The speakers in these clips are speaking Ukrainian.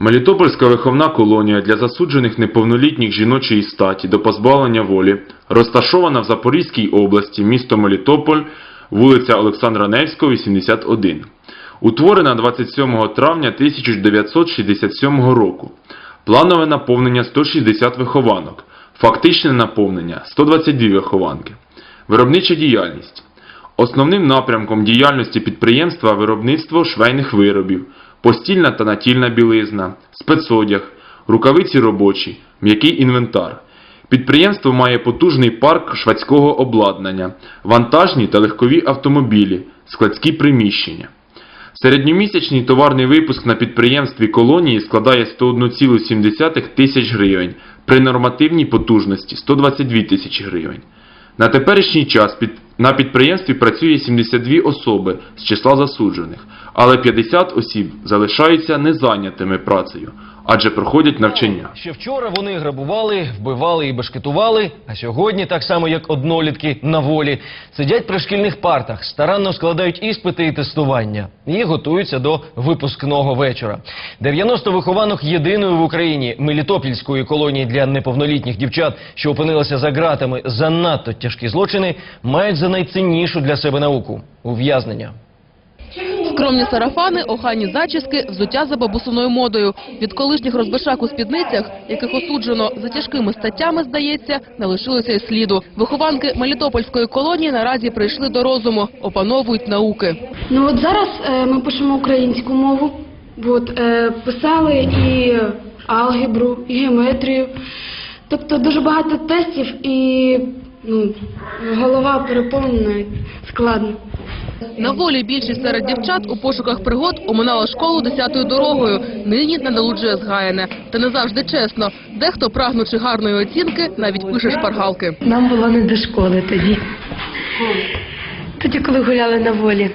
Мелітопольська виховна колонія для засуджених неповнолітніх жіночої статі до позбавлення волі розташована в Запорізькій області, місто Мелітополь, вулиця Олександра Невського, 81. Утворена 27 травня 1967 року. Планове наповнення 160 вихованок. Фактичне наповнення 122 вихованки. Виробнича діяльність. Основним напрямком діяльності підприємства виробництво швейних виробів, постільна та натільна білизна, спецодяг, рукавиці робочі, м'який інвентар. Підприємство має потужний парк швадського обладнання, вантажні та легкові автомобілі, складські приміщення. Середньомісячний товарний випуск на підприємстві колонії складає 101,7 тисяч гривень, при нормативній потужності 122 тисячі гривень. На теперішній час під, на підприємстві працює 72 особи з числа засуджених, але 50 осіб залишаються незайнятими працею, адже проходять навчання. Ще вчора вони грабували, вбивали і бешкетували, а сьогодні, так само як однолітки на волі, сидять при шкільних партах, старанно складають іспити і тестування і готуються до випускного вечора. 90 вихованок єдиної в Україні Мелітопільської колонії для неповнолітніх дівчат, що опинилися за ґратами за надто тяжкі злочини, мають за найціннішу для себе науку ув'язнення. Скромні сарафани, охайні зачіски, взуття за бабусиною модою. Від колишніх розбишак у спідницях, яких осуджено за тяжкими статтями, здається, не лишилося й сліду. Вихованки Мелітопольської колонії наразі прийшли до розуму, опановують науки. Ну от зараз е, ми пишемо українську мову. От, е, писали і алгебру, і геометрію. Тобто дуже багато тестів і ну, голова переповнена, складно. На волі більшість серед дівчат у пошуках пригод оминала школу десятою дорогою. Нині надолуджує згаяне. Та не завжди чесно. Дехто, прагнучи гарної оцінки, навіть пише шпаргалки. Нам було не до школи тоді. Тоді, коли гуляли на волі.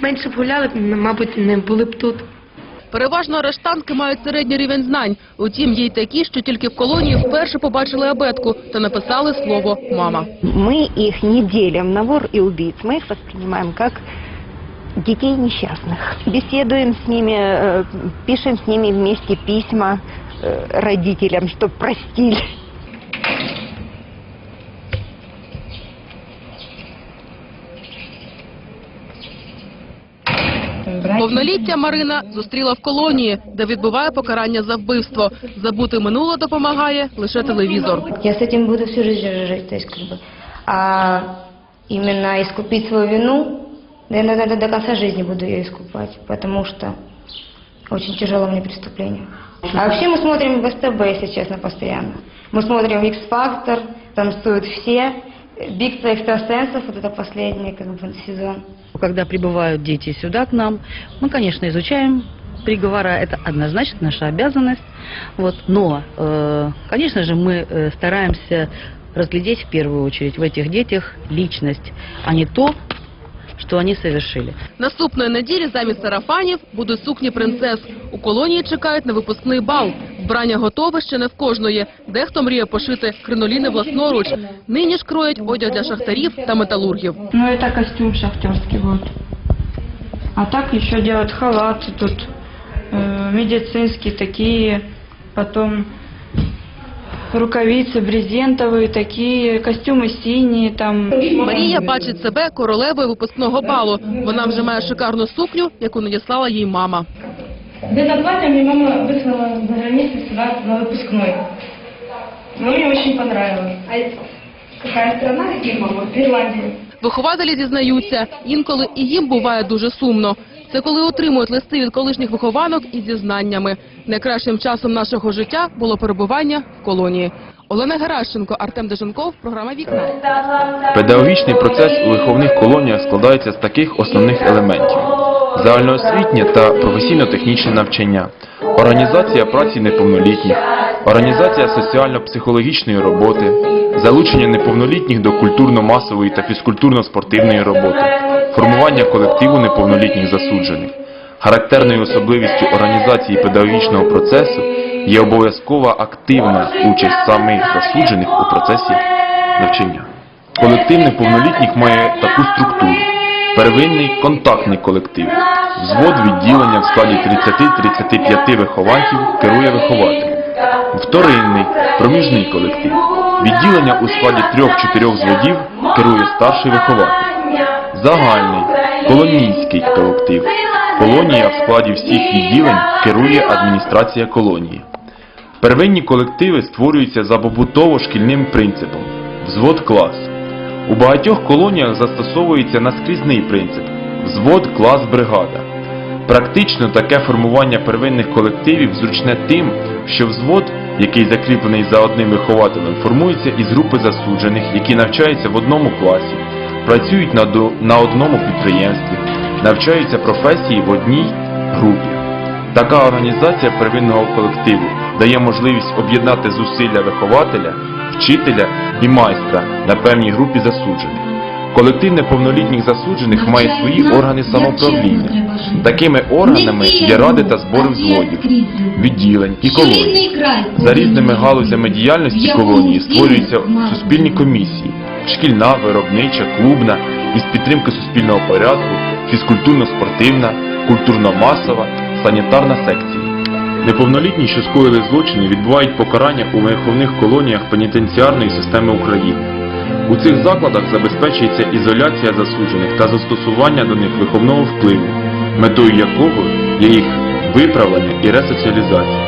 Менше б гуляли, мабуть, не були б тут. Переважно арештантки мають середній рівень знань. Утім, є й такі, що тільки в колонії вперше побачили абетку та написали слово «мама». Мы их не делим на вор и убийц, мы их воспринимаем как детей несчастных. Беседуем с ними, э, пишем с ними вместе письма э, родителям, чтобы простили. Повноліття Марина зустріла в колонії, де відбуває покарання за вбивство. Забути минуле допомагає лише телевізор. Я с этим буду всю жизнь жить, то есть как бы. А именно искупить свою вину, да я, наверное, до конца жизни буду ее искупать, потому что очень тяжело мне преступление. А вообще мы смотрим в СТБ, если честно, постоянно. Мы смотрим X-Factor, танцуют все, Битва экстрасенсов, вот это последний как бы сезон. Когда прибывают дети сюда к нам, мы, конечно, изучаем приговора, это однозначно наша обязанность. Вот. Но, э, конечно же, мы э, стараемся разглядеть в первую очередь в этих детях личность, а не то, что они совершили. Наступної неділі замість сарафанів будуть сукні принцес. У колонії чекають на випускний бал. Вбрання готове ще не в кожної. Дехто мріє пошити криноліни власноруч. Нині ж кроють одяг для шахтарів та металургів. Ну, это костюм шахтерский вот. А так еще делают халаты тут, э, медицинские такие, потом рукавицы брезентовые такие, костюмы синие там. Марія бачить себе королевою випускного балу. Вона вже має шикарну сукню, яку надіслала їй мама. Где-то два дня мне мама выслала за границу сюда на выпускной. Но мне очень понравилось. А какая страна, какие мама? Ирландия. Вихователі зізнаються, інколи і їм буває дуже сумно. Це коли отримують листи від колишніх вихованок із зізнаннями. Найкращим часом нашого життя було перебування в колонії. Олена Геращенко, Артем Деженков, програма Вікна. Педагогічний процес у виховних колоніях складається з таких основних елементів: загальноосвітнє та професійно-технічне навчання, організація праці неповнолітніх, організація соціально-психологічної роботи, залучення неповнолітніх до культурно-масової та фізкультурно-спортивної роботи, формування колективу неповнолітніх засуджених. Характерною особливістю організації педагогічного процесу є обов'язкова активна участь самих засуджених у процесі навчання. Колектив неповнолітніх має таку структуру. первинний контактний колектив. Взвод відділення в складі 30-35 вихованців керує вихователем. Вторинний проміжний колектив. Відділення у складі 3-4 взводів керує старший вихователь. Загальний колонійський колектив. Колонія в складі всіх відділень керує адміністрація колонії. Первинні колективи створюються за побутово-шкільним принципом взвод клас. У багатьох колоніях застосовується наскрізний принцип взвод клас бригада. Практично таке формування первинних колективів зручне тим, що взвод, який закріплений за одним вихователем, формується із групи засуджених, які навчаються в одному класі, працюють на, до- на одному підприємстві, навчаються професії в одній групі. Така організація первинного колективу дає можливість об'єднати зусилля вихователя, вчителя і майстра на певній групі засуджених. Колектив неповнолітніх засуджених має свої органи самоуправління. Такими органами є ради та збори взводів, відділень і колоній. За різними галузями діяльності колонії створюються суспільні комісії, шкільна, виробнича, клубна, із підтримки суспільного порядку, фізкультурно-спортивна, культурно-масова, санітарна секції. Неповнолітні, що скоїли злочини, відбувають покарання у виховних колоніях пенітенціарної системи України. У цих закладах забезпечується ізоляція засуджених та застосування до них виховного впливу, метою якого є їх виправлення і ресоціалізація.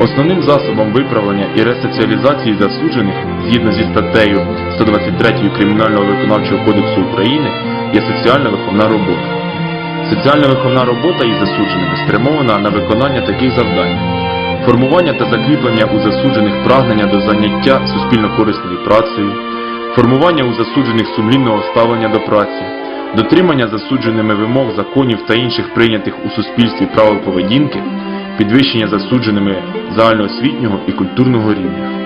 Основним засобом виправлення і ресоціалізації засуджених, згідно зі статтею 123 Кримінального виконавчого кодексу України, є соціально-виховна робота. Соціально-виховна робота із засудженими спрямована на виконання таких завдань: формування та закріплення у засуджених прагнення до заняття суспільно-корисною працею, формування у засуджених сумлінного ставлення до праці, дотримання засудженими вимог законів та інших прийнятих у суспільстві правил поведінки, підвищення засудженими загальноосвітнього і культурного рівня.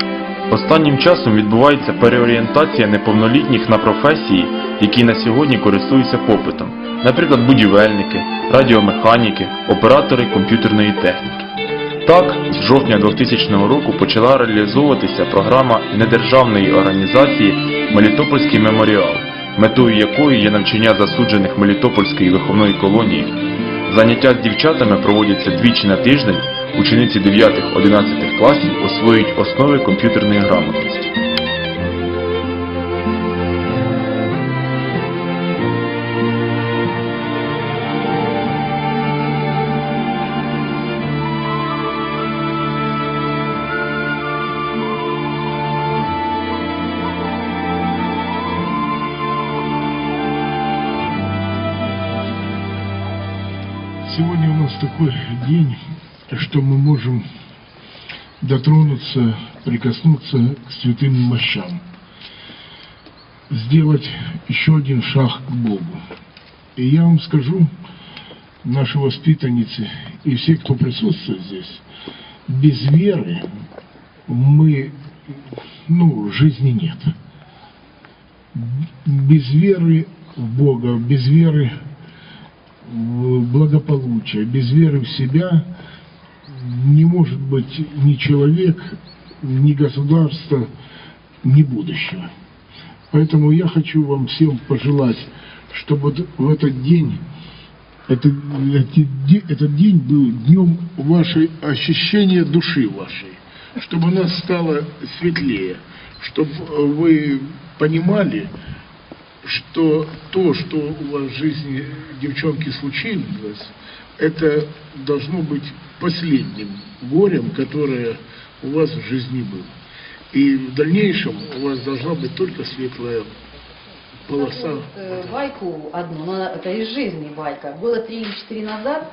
Останнім часом відбувається переорієнтація неповнолітніх на професії, які на сьогодні користуються попитом, наприклад, будівельники, радіомеханіки, оператори комп'ютерної техніки. Так, з жовтня 2000 року почала реалізовуватися програма недержавної організації Мелітопольський меморіал, метою якої є навчання засуджених Мелітопольської виховної колонії. Заняття з дівчатами проводяться двічі на тиждень. Учениці 9-11 класів освоюють основи комп'ютерної грамотності. Такой день, что мы можем дотронуться, прикоснуться к святым мощам, сделать еще один шаг к Богу. И я вам скажу, наши воспитанницы и все, кто присутствует здесь, без веры мы, ну, жизни нет. Без веры в Бога, без веры в благополучие, без веры в себя не может быть ни человек, ни государства, ни будущего. Поэтому я хочу вам всем пожелать, чтобы в этот день, это, эти де- этот день был днем вашей ощущения души вашей, чтобы она стала светлее, чтобы вы понимали, что то, что у вас в жизни, девчонки, случилось, это должно быть последним горем, которое у вас в жизни было. И в дальнейшем у вас должна быть только светлая полоса. Э, Байку одну, но это из жизни байка. Было три или четыре назад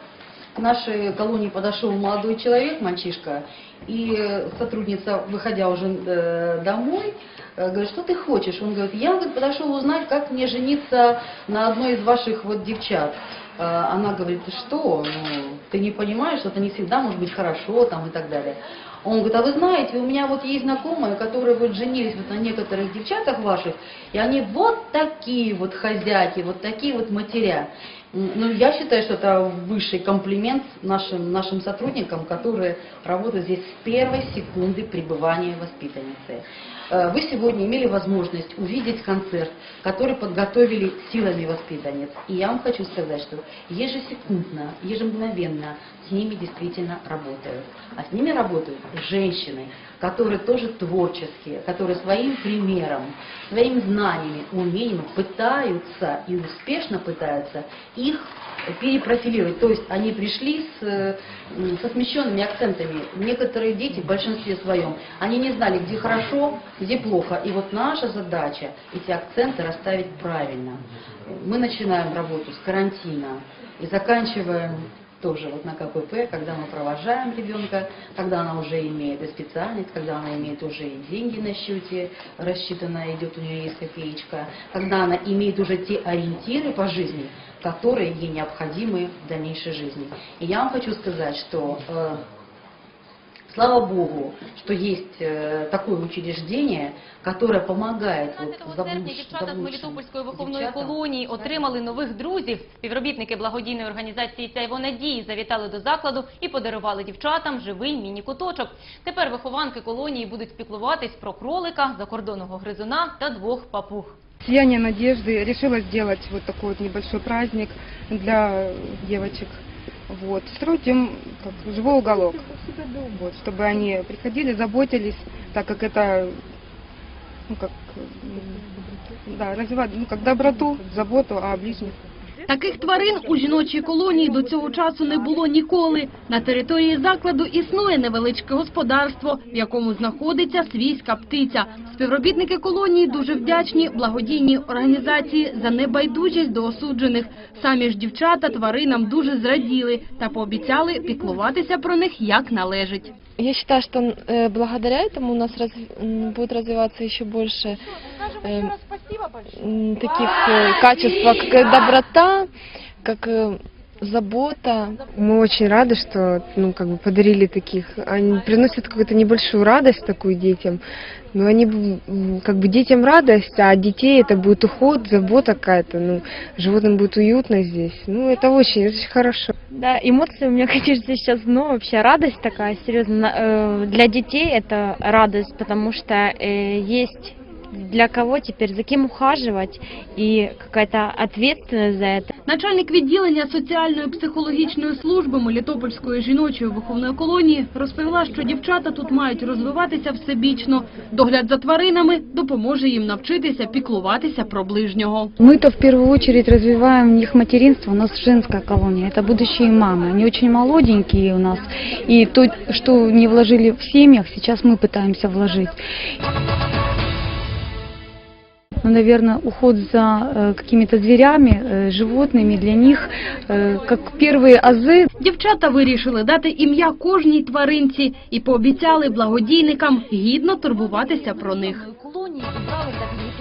к нашей колонии подошел молодой человек, мальчишка, и э, сотрудница, выходя уже э, домой, э, говорит, что ты хочешь? Он говорит, я говорит, подошел узнать, как мне жениться на одной из ваших вот девчат. Э, Она говорит, ты что? Ну, ты не понимаешь, что это не всегда может быть хорошо там и так далее. Он говорит, а вы знаете, у меня вот есть знакомые, которые вот женились вот на некоторых девчатах ваших, и они вот такие вот хозяйки, вот такие вот матеря. Ну, я считаю, что это высший комплимент нашим, нашим сотрудникам, которые работают здесь с первой секунды пребывания воспитанницы. Э, Вы сегодня имели возможность увидеть концерт, который подготовили силами воспитанниц. И я вам хочу сказать, что ежесекундно, ежемгновенно с ними действительно работают. А с ними работают женщины, которые тоже творческие, которые своим примером, своими знаниями, умением пытаются и успешно пытаются их перепрофилировать. То есть они пришли с, э, со смещенными акцентами. Некоторые дети в большинстве своем, они не знали, где хорошо, где плохо. И вот наша задача эти акценты расставить правильно. Мы начинаем работу с карантина и заканчиваем тоже вот на КПП, когда мы провожаем ребенка, когда она уже имеет и специальность, когда она имеет уже и деньги на счете, рассчитанная идет, у нее есть копеечка, когда она имеет уже те ориентиры по жизни, которые ей необходимы в дальнейшей жизни. И я вам хочу сказать, что э, слава Богу, что есть э, такое учреждение, которое помогает вот, Милосердні заблуд- дівчата з заблудшим Мелітопольської виховної дівчатам. колонії отримали нових друзів. Співробітники благодійної організації «Сяйво надії» завітали до закладу і подарували дівчатам живий міні-куточок. Тепер вихованки колонії будуть піклуватись про кролика, закордонного гризуна та двох папуг. Сияние надежды решила сделать вот такой вот небольшой праздник для девочек. Вот. Строить им как живой уголок. Вот, чтобы они приходили, заботились, так как это ну, как, м, да, развивать ну, как доброту, заботу о ближних. Таких тварин у жіночій колонії до цього часу не було ніколи. На території закладу існує невеличке господарство, в якому знаходиться свійська птиця. Співробітники колонії дуже вдячні благодійній організації за небайдужість до осуджених. Самі ж дівчата тваринам дуже зраділи та пообіцяли піклуватися про них як належить Я считаю, что э, благодаря этому у нас разв- м, будет развиваться еще больше э, м, таких э, качеств, как э, доброта, как э, забота. Мы очень рады, что ну, как бы подарили таких. Они приносят какую-то небольшую радость такую детям. Но они м, как бы детям радость, а детей это будет уход, забота какая-то. Ну, животным будет уютно здесь. Ну, это очень, очень хорошо. Да, эмоции у меня, конечно, сейчас, ну, вообще радость такая, серьезно. На- э, Для детей это радость, потому что э, есть для кого теперь, за кем ухаживать и какая-то ответственность за это. Начальник відділення соціальної психологічної служби Мелітопольської жіночої виховної колонії розповіла, що дівчата тут мають розвиватися всебічно. Догляд за тваринами допоможе їм навчитися піклуватися про ближнього. Мы-то в первую очередь развиваем в них материнство, у нас женская колония, это будущие мамы. Они очень молоденькие у нас, и то, что не вложили в семьях, сейчас мы пытаемся вложить. Ну, наверное, уход за э, какими-то зверями, э, животными для них, э, как первые азы. Дівчата вирішили дати ім'я кожній тваринці і пообіцяли благодійникам гідно турбуватися про них.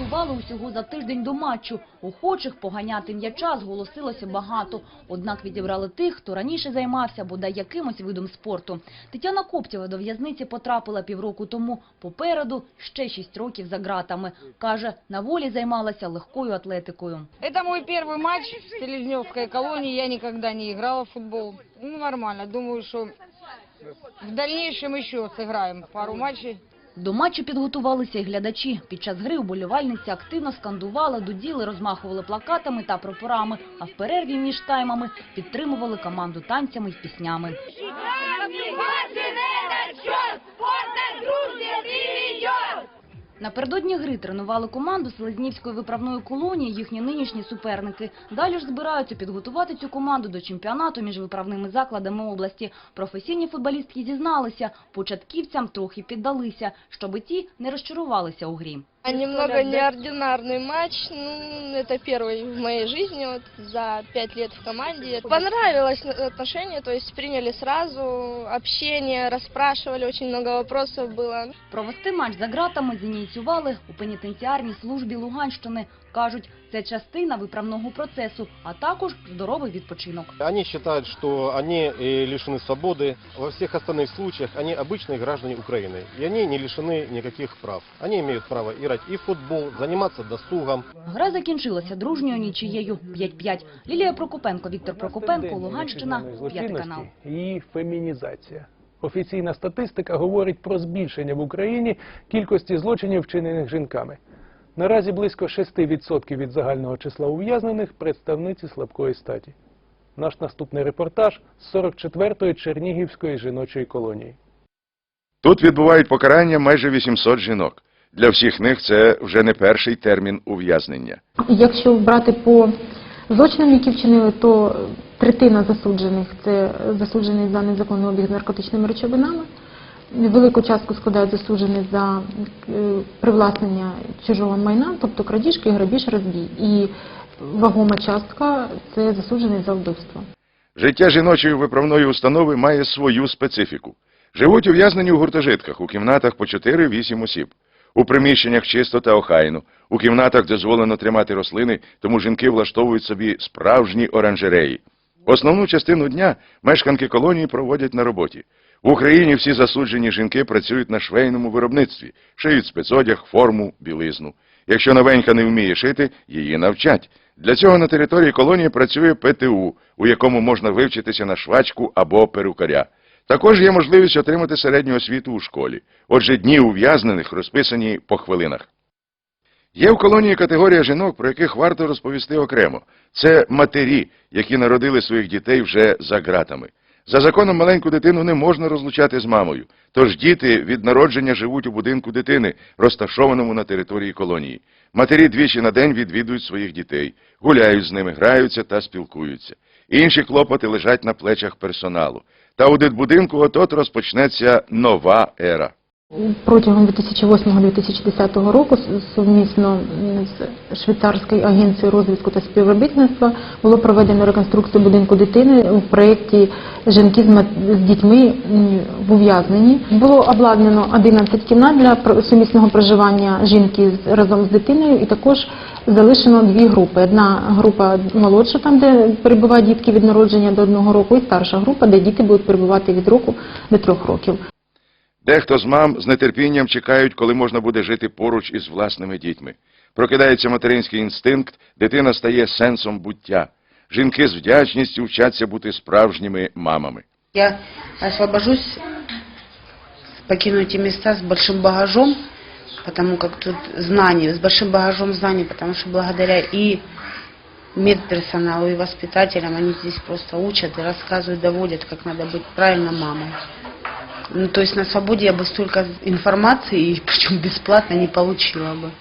колонії зібрали та підготували усього за тиждень до матчу. Охочих поганяти м'яча зголосилося багато. Однак відібрали тих, хто раніше займався бодай якимось видом спорту. Тетяна Коптєва до в'язниці потрапила півроку тому. Попереду ще шість років за ґратами. Каже, на волі займалася легкою атлетикою. Это мой первый матч в Селезневской колонии. Я никогда не играла в футбол. Ну, нормально. Думаю, что в дальнейшем еще сыграем пару матчей. До матчу підготувалися й глядачі. Під час гри уболівальниці активно скандували, дуділи, розмахували плакатами та прапорами, а в перерві між таймами підтримували команду танцями й піснями. Напередодні гри тренували команду Селезнівської виправної колонії, їхні нинішні суперники. Далі ж збираються підготувати цю команду до чемпіонату між виправними закладами області. Професійні футболістки зізналися, початківцям трохи піддалися, щоби ті не розчарувалися у грі. А Немного неординарный матч. Ну, это первый в моей жизни вот, за пять лет в команде. Понравилось отношение, то есть приняли сразу, общение, расспрашивали, очень много вопросов было. Провести матч за ґратами зініціювали у пенітенціарній службі Луганщини. Кажуть, це частина виправного процесу, а також здоровий відпочинок. Они считают, что они э, лишены свободы. Во всех остальных случаях они обычные граждане Украины. И они не лишены никаких прав. Они имеют право играть и в футбол, заниматься досугом. Гра закінчилася дружньою нічиєю 5-5. Лілія Прокопенко, Віктор Прокопенко, Луганщина, п'ятий канал. і фемінізація. Офіційна статистика говорить про збільшення в Україні кількості злочинів, вчинених жінками. Наразі близько 6% від загального числа ув'язнених представниці слабкої статі. Наш наступний репортаж з 44-ї Чернігівської жіночої колонії. Тут відбувають покарання майже 800 жінок. Для всіх них це вже не перший термін ув'язнення. Якщо брати по злочинам, які вчинили, то третина засуджених це засуджений за незаконний обіг з наркотичними речовинами. Велику частку складають засуджені за е, привласнення чужого майна, тобто крадіжки, грабіж, розбій. І вагома частка це засуджений за вбивство. Життя жіночої виправної установи має свою специфіку. Живуть ув'язнені у гуртожитках, у кімнатах по 4-8 осіб. У приміщеннях чисто та охайно, у кімнатах дозволено тримати рослини, тому жінки влаштовують собі справжні оранжереї. Основну частину дня мешканки колонії проводять на роботі. В Україні всі засуджені жінки працюють на швейному виробництві, шиють спецодяг, форму, білизну. Якщо новенька не вміє шити, її навчать. Для цього на території колонії працює ПТУ, у якому можна вивчитися на швачку або перукаря. Також є можливість отримати середню освіту у школі. Отже, дні ув'язнених розписані по хвилинах. Є в колонії категорія жінок, про яких варто розповісти окремо. Це матері, які народили своїх дітей вже за ґратами. За законом маленьку дитину не можна розлучати з мамою, тож діти від народження живуть у будинку дитини, розташованому на території колонії. Матері двічі на день відвідують своїх дітей, гуляють з ними, граються та спілкуються. Інші клопоти лежать на плечах персоналу. Та у дитбудинку от-от розпочнеться нова ера. Протягом 2008-2010 року сумісно з швейцарською агенцією розвитку та співробітництва було проведено реконструкцію будинку дитини у проєкті «Жінки з дітьми в ув'язненні». Було обладнано 11 кімнат для сумісного проживання жінки разом з дитиною і також залишено дві групи. Одна група молодша, там де перебувають дітки від народження до одного року, і старша група, де діти будуть перебувати від року до трьох років. Дехто з мам з нетерпінням чекають, коли можна буде жити поруч із власними дітьми. Прокидається материнський інстинкт, дитина стає сенсом буття. Жінки з вдячністю вчаться бути справжніми мамами. Я освобожусь, покину эти места с большим багажом, потому как тут знаний, с большим багажом знаний, потому что благодаря и медперсоналу, и воспитателям они здесь просто учат и рассказывают, доводят, как надо быть правильно мамой. Ну, то есть на свободе я бы столько информации, и причем бесплатно, не получила бы.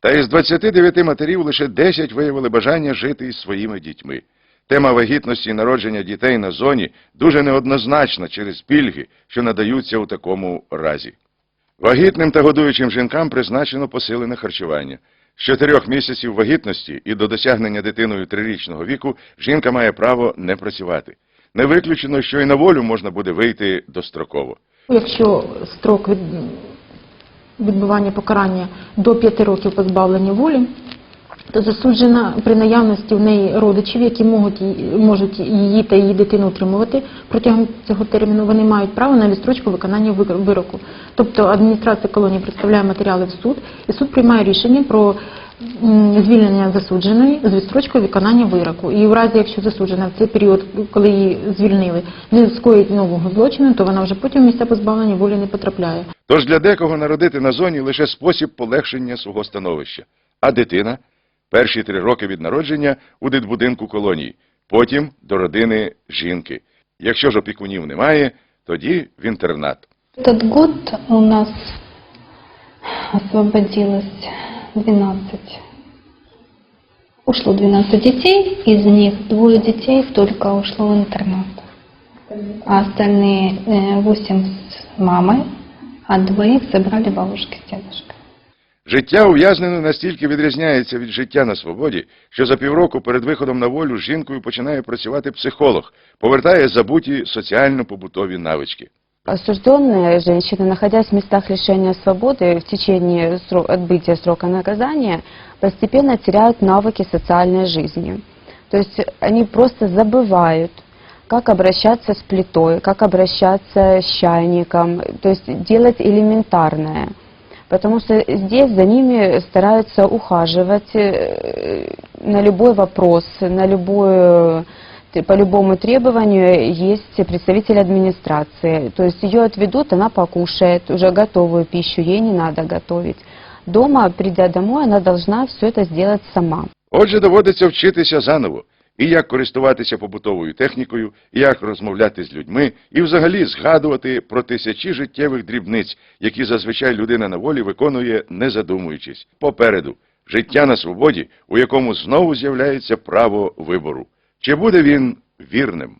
Та із 29 матерів лише 10 виявили бажання жити із своїми дітьми. Тема вагітності і народження дітей на зоні дуже неоднозначна через пільги, що надаються у такому разі. Вагітним та годуючим жінкам призначено посилене харчування. З чотирьох місяців вагітності і до досягнення дитиною трирічного віку жінка має право не працювати. Не виключено, що і на волю можна буде вийти достроково. Якщо строк від... відбування покарання до 5 років позбавлення волі, то засуджена при наявності в неї родичів, які можуть, можуть її та її дитину утримувати протягом цього терміну, вони мають право на відстрочку виконання вир- вироку. Тобто адміністрація колонії представляє матеріали в суд, і суд приймає рішення про звільнення засудженої з відстрочкою виконання вироку. І в разі, якщо засуджена в цей період, коли її звільнили, не скоїть нового злочину, то вона вже потім в місця позбавлення волі не потрапляє. Тож для декого народити на зоні лише спосіб полегшення свого становища. А дитина перші три роки від народження у дитбудинку колонії, потім до родини жінки. Якщо ж опікунів немає, тоді в інтернат. Этот год у нас освободилось 12. Ушло 12 детей, из них двое детей только ушло в интернат. А остальные э, 8 с мамой, а двоих забрали бабушки с дедушкой. Життя ув'язненої настільки відрізняється від життя на свободі, що за півроку перед виходом на волю з жінкою починає працювати психолог, повертає забуті соціально-побутові навички. Осужденные женщины, находясь в местах лишения свободы в течение отбытия срока наказания, постепенно теряют навыки социальной жизни. То есть они просто забывают, как обращаться с плитой, как обращаться с чайником, то есть делать элементарное. Потому что здесь за ними стараются ухаживать э, на любой вопрос, на любую по любому требованию есть представитель администрации. То есть ее отведут, она покушает уже готовую пищу, ей не надо готовить. Дома, придя домой, она должна все это сделать сама. Отже, доводиться вчитися заново. І як користуватися побутовою технікою, і як розмовляти з людьми, і взагалі згадувати про тисячі життєвих дрібниць, які зазвичай людина на волі виконує, не задумуючись. Попереду життя на свободі, у якому знову з'являється право вибору. Чи буде він вірним?